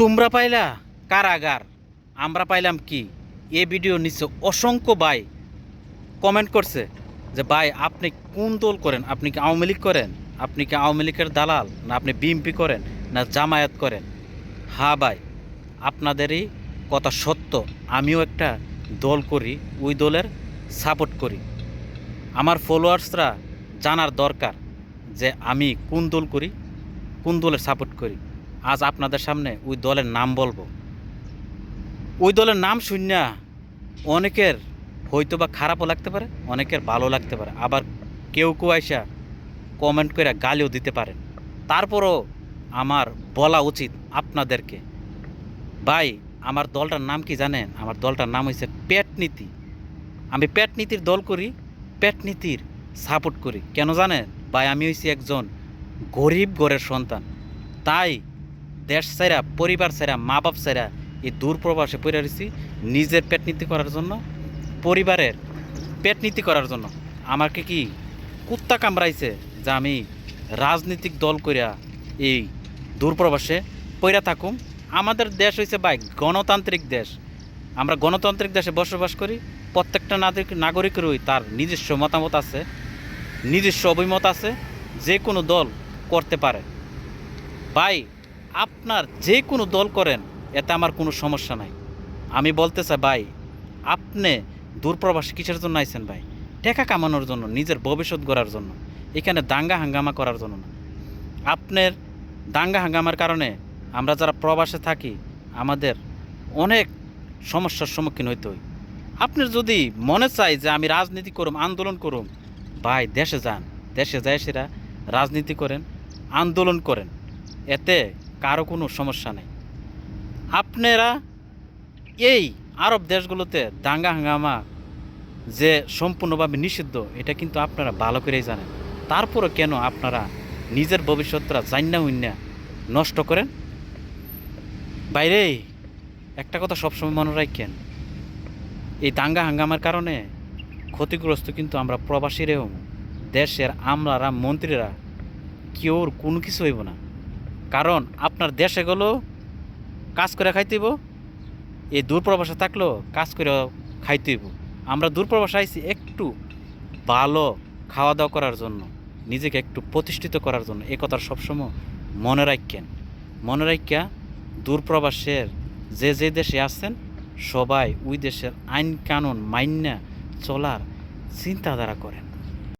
তোমরা পাইলা কারাগার, আমরা পাইলাম কি? এ ভিডিও নিচে অসংখ্য ভাই কমেন্ট করছে যে, ভাই, আপনি কোন দল করেন? আপনি কি আওয়ামী লীগ করেন? আপনি কি আওয়ামী লীগের দালাল? না, আপনি বিএমপি করেন? না, জামায়াত করেন? হ্যাঁ ভাই, আপনাদেরই কথা সত্য। আমিও একটা দল করি, ওই দলের সাপোর্ট করি। আমার ফলোয়ার্সরা জানার দরকার যে, আমি কোন দল করি, কোন দলের সাপোর্ট করি। আজ আপনাদের সামনে ওই দলের নাম বলব। ওই দলের নাম শুননা অনেকের হয়তো বা খারাপও লাগতে পারে, অনেকের ভালো লাগতে পারে। আবার কেউ কেউ আইসা কমেন্ট করে গালিও দিতে পারেন তারপরও আমার বলা উচিত আপনাদেরকে, ভাই, আমার দলটার নাম কি জানেন? আমার দলটার নাম হয়েছে পেট নীতি। আমি পেট নীতির দল করি, পেট নীতির সাপোর্ট করি। কেন জানেন? ভাই, আমি হয়েছি একজন গরিব ঘরের সন্তান। তাই দেশ ছাড়া পরিবার ছাড়া মা বাপ ছাড়া এই দূর প্রবাসে পড়ে রয়েছি নিজের পেট নীতি করার জন্য, পরিবারের পেট নীতি করার জন্য। আমাকে কি কুত্তা কামড়াইছে যে আমি রাজনৈতিক দল করিয়া এই দূরপ্রবাসে পইরা থাকুম? আমাদের দেশ হয়েছে ভাই গণতান্ত্রিক দেশ। আমরা গণতান্ত্রিক দেশে বসবাস করি, প্রত্যেকটা নাগরিক, নাগরিকেরই তার নিজস্ব মতামত আছে, নিজস্ব অভিমত আছে, যে কোনো দল করতে পারে। ভাই আপনার যে কোনো দল করেন, এতে আমার কোনো সমস্যা নাই। আমি বলতে চাই, ভাই, আপনি দূরপ্রবাসী কিসের জন্য আইছেন ভাই? টাকা কামানোর জন্য, নিজের ভবিষ্যৎ গড়ার জন্য, এখানে দাঙ্গা হাঙ্গামা করার জন্য না। আপনার দাঙ্গা হাঙ্গামার কারণে আমরা যারা প্রবাসে থাকি, আমাদের অনেক সমস্যার সম্মুখীন হইতে হয়। আপনার যদি মনে চাই যে আমি রাজনীতি করুম, আন্দোলন করুম, ভাই, দেশে যান। দেশে যায় সেরা রাজনীতি করেন, আন্দোলন করেন। এতে কারও কোনো সমস্যা নেই। আপনারা এই আরব দেশগুলোতে দাঙ্গা হাঙ্গামা যে সম্পূর্ণভাবে নিষিদ্ধ, এটা কিন্তু আপনারা ভালো করেই জানেন। তারপরও কেন আপনারা নিজের ভবিষ্যৎটা জান্না উন্না নষ্ট করেন? বাইরে, একটা কথা সবসময় মনে রাখেন, এই দাঙ্গা হাঙ্গামার কারণে ক্ষতিগ্রস্ত কিন্তু আমরা প্রবাসীরাও। দেশের আমলারা, মন্ত্রীরা, কেউ কোনো কিছু হইব না। কারণ আপনার দেশে গেলো কাজ করে খাইতেইব এই দূরপ্রবাসে থাকলেও কাজ করে খাইতেইব আমরা দূরপ্রবাসে আইছি একটু ভালো খাওয়া দাওয়া করার জন্য, নিজেকে একটু প্রতিষ্ঠিত করার জন্য। এ কথার সবসময় মনে রাখেন মনে রাখিয়া দূরপ্রবাসের যে যে দেশে আছেন, সবাই ওই দেশের আইন কানুন মাইন্যা চলার চিন্তাধারা করেন।